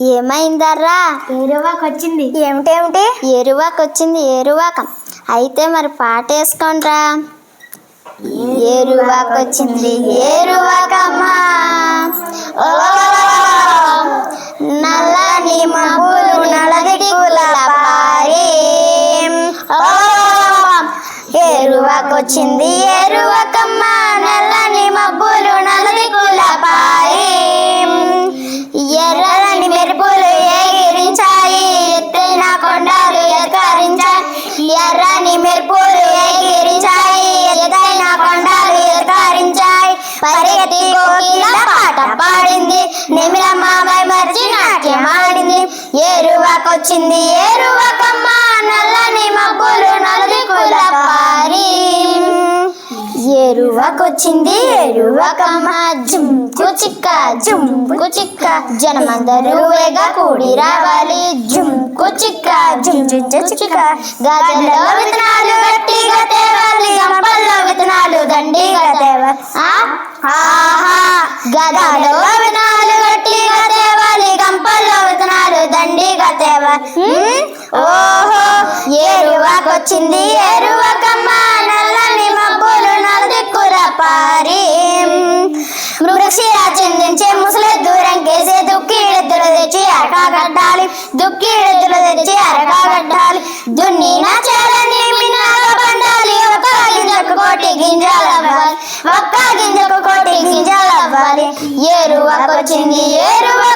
ఏమైందర్రా? ఏరువాకి వచ్చింది ఏమిటేమిటి ఎరువాక వచ్చింది ఎరువాక అయితే మరి పాట వేసుకోండ్రా ఏరువాకమ్మా. ఓ నల్లని మబ్బులు నల్లది పారి ఓ ఏరువాక వచ్చింది ఏరువాకమ్మ నల్లని మబ్బులు నలుది పారి. ఎరువకొచ్చింది ఎరువకమ్మ జుంకు చిక్క జుంకు చిక్క. జనమందరూ వేగ కూడి రావాలి. జుంకు చిక్క జుమ్ జుమ్ చిక్క. గాజల్లో విత్తనాలు గట్టిగా తేవాలి. గంపల్లో విత్తనాలు దండిగా తేవాలి. ఆహా! గదాలో విత్తనాలు ఓహో ఏరువాకొచ్చింది ఎరువకమ్మ నల్లని మబ్బులు నలుదిక్కుర పారి. మృగశిరా చెందించే ముసలి దూరం కేసే దుక్కిడెద్దులు తెచ్చి అరకాగడ్డాలి దుక్కిడెద్దులు తెచ్చి అరకాగడ్డాలి దున్నిన చేలని మిన్నాగా పండాలి ఒక్క గింజకు కోటి గింజలు అవ్వాలి. ఒక్క గింజకు కోటి గింజలు అవ్వాలి. ఏరువకొచ్చింది ఏరువకమ్మ